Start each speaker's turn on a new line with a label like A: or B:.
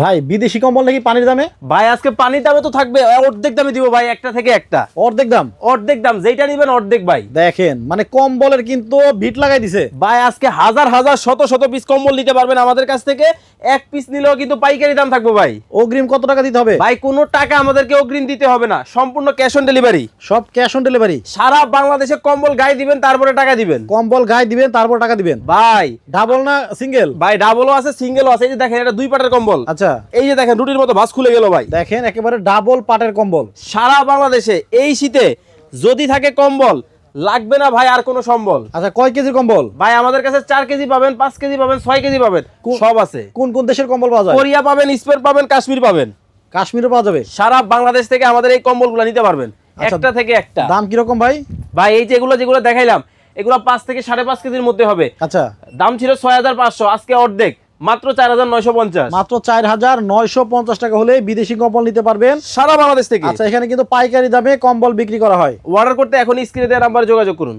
A: ভাই বিদেশি কম্বল নাকি পানির দামে?
B: ভাই আজকে পানির দামে তো থাকবে। অর্ধেক দামে দিব ভাই একটা থেকে একটা।
A: অর্ধেক দাম?
B: অর্ধেক দাম যেটা নিবেন অর্ধেক ভাই।
A: দেখেন মানে কম্বলের কিন্তু ভিট লাগাই দিছে।
B: ভাই আজকে হাজার হাজার শত শত পিস কম্বল নিতে পারবেন আমাদের কাছ থেকে। এক পিস নিলেও কিন্তু পাইকারি দাম থাকবে ভাই।
A: অগ্রিম কত টাকা দিতে হবে?
B: ভাই কোনো টাকা আমাদেরকে অগ্রিম দিতে হবে না। সম্পূর্ণ ক্যাশ অন ডেলিভারি
A: সব ক্যাশ অন ডেলিভারি
B: সারা বাংলাদেশে কম্বল গায়ে দিবেন তারপরে টাকা দিবেন।
A: কম্বল গায়ে দিবেন তারপর টাকা দিবেন?
B: ভাই।
A: ডাবল না সিঙ্গেল
B: ভাই ডাবলও আছে সিঙ্গেলও আছে। এই যে দেখেন এটা দুই পাটের কম্বল।
A: আচ্ছা
B: এই যে দেখেন রুটির মতো ভাস খুলে গেল ভাই।
A: দেখেন একেবারে ডাবল পাটের কম্বল।
B: সারা বাংলাদেশে এই শীতে যদি থাকে কম্বল লাগবে না ভাই আর কোনো সম্বল।
A: আচ্ছা কয় কেজির কম্বল?
B: ভাই আমাদের কাছে চার কেজি পাবেন পাঁচ কেজি পাবেন ছয় কেজি পাবেন সব আছে।
A: কোন কোন দেশের কম্বল পাওয়া যায়?
B: কোরিয়া পাবেন স্পেন পাবেন কাশ্মীর পাবেন।
A: কাশ্মীরও পাওয়া যাবে?
B: সারা বাংলাদেশ থেকে আমাদের এই কম্বলগুলো নিতে পারবেন।
A: আচ্ছা।
B: একটা থেকে একটা।
A: দাম কীরকম ভাই?
B: ভাই এই যেগুলো যেগুলো দেখাইলাম এগুলো পাঁচ থেকে সাড়ে পাঁচ কেজির মধ্যে হবে।
A: আচ্ছা।
B: দাম ছিল ছয় হাজার পাঁচশো আজকে অর্ধেক। মাত্র চার হাজার নয়শো পঞ্চাশ।
A: মাত্র চার হাজার নয়শো পঞ্চাশ টাকা হলে বিদেশি কম্বল নিতে পারবেন।
B: সারা বাংলাদেশ থেকে।
A: আচ্ছা এখানে কিন্তু পাইকারি দামে কম্বল বিক্রি করা হয়।
B: অর্ডার করতে এখন স্ক্রিনে দেওয়া নাম্বার যোগাযোগ করুন।